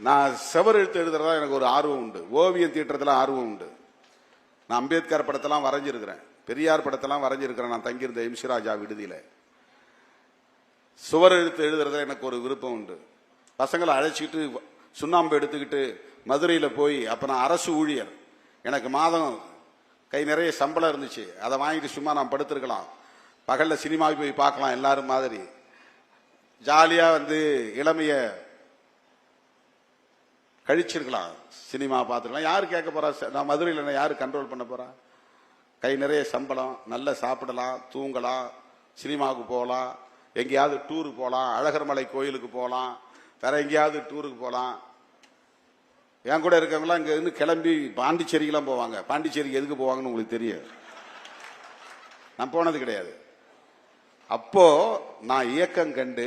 நான் செவர் எழுத்து எழுதுறதா எனக்கு ஒரு ஆர்வம் உண்டு. ஓவியம் தீட்டுறதுல ஆர்வம் உண்டு. நான் அம்பேத்கர் படத்தெல்லாம் வரைஞ்சிருக்கிறேன். பெரியார் படத்தெல்லாம் வரைஞ்சிருக்கிறேன் நான் தங்கியிருந்த எம்சி விடுதியில். சுவர் எழுத்து எழுதுறதுல எனக்கு ஒரு விருப்பம் உண்டு. பசங்களை அழைச்சிக்கிட்டு சுண்ணாம்பு எடுத்துக்கிட்டு மதுரையில் போய் அப்போ நான் அரசு ஊழியர். எனக்கு மாதம் கை நிறைய சம்பளம் இருந்துச்சு. அதை வாங்கிட்டு சும்மா நான் படுத்திருக்கலாம். பகலில் சினிமாவுக்கு போய் பார்க்கலாம் எல்லாரும் மாதிரி. ஜாலியாக வந்து இளமையை கழிச்சிருக்கலாம். சினிமா பார்த்துருக்கலாம் யார் கேட்க போறா? நான் மதுரையில் நான் கண்ட்ரோல் பண்ண போறா? கை நிறைய சம்பளம். நல்லா சாப்பிடலாம் தூங்கலாம் சினிமாவுக்கு போகலாம். எங்கேயாவது டூருக்கு போகலாம். அழகர்மலை கோயிலுக்கு போகலாம். வேற எங்கேயாவது டூருக்கு போகலாம். என் கூட இருக்கவங்களாம் இங்கே இருந்து கிளம்பி பாண்டிச்சேரிக்கெல்லாம் போவாங்க. பாண்டிச்சேரிக்கு எதுக்கு போவாங்கன்னு உங்களுக்கு தெரியும் நான் போனது கிடையாது. அப்போ நான் இயக்கம் கண்டு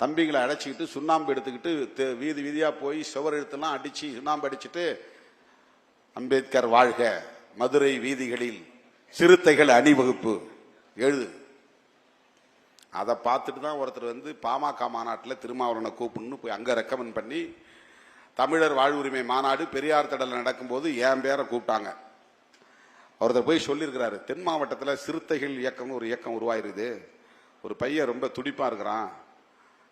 தம்பிகளை அடைச்சிக்கிட்டு சுண்ணாம்பு எடுத்துக்கிட்டு வீதி வீதியாக போய் சுவர் எடுத்துலாம் அடித்து சுண்ணாம்பு அடிச்சிட்டு அம்பேத்கர் வாழ்க மதுரை வீதிகளில் சிறுத்தைகள் அணிவகுப்பு. எழுது. அதை பார்த்துட்டு தான் ஒருத்தர் வந்து பாமக மாநாட்டில் திருமாவளவனை கூப்பிடுன்னு போய் அங்கே ரெக்கமெண்ட் பண்ணி தமிழர் வாழ்வுரிமை மாநாடு பெரியார் திடலில் நடக்கும்போது என் பேரை கூப்பிட்டாங்க. ஒருத்தர் போய் சொல்லியிருக்கிறாரு தென் மாவட்டத்தில் சிறுத்தைகள் இயக்கம்னு ஒரு இயக்கம் உருவாயிருது ஒரு பையன் ரொம்ப துடிப்பாக இருக்கிறான்.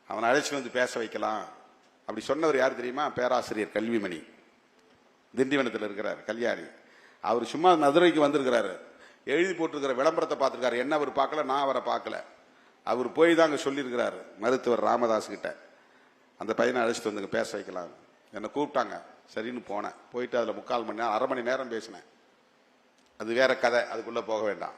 அவனை அழைச்சி வந்து பேச வைக்கலாம். அப்படி சொன்னவர் யார் தெரியுமா? பேராசிரியர் கல்விமணி. திண்டிவனத்தில் இருக்கிறார் கல்யாணி. அவர் சும்மா மதுரைக்கு வந்திருக்கிறாரு. எழுதி போட்டிருக்கிற விளம்பரத்தை பார்த்துருக்காரு. என்ன அவர் பார்க்கல? நான் அவரை பார்க்கல. அவர் போய் தான் அங்கே சொல்லியிருக்கிறாரு மருத்துவர் ராமதாஸ் கிட்ட. அந்த பையனை அழைச்சிட்டு வந்துங்க பேச வைக்கலாம். என்னை கூப்பிட்டாங்க. சரின்னு போனேன். போயிட்டு அதில் முக்கால் மணி நேரம் அரை மணி நேரம் பேசினேன். அது வேற கதை அதுக்குள்ளே போக வேண்டாம்.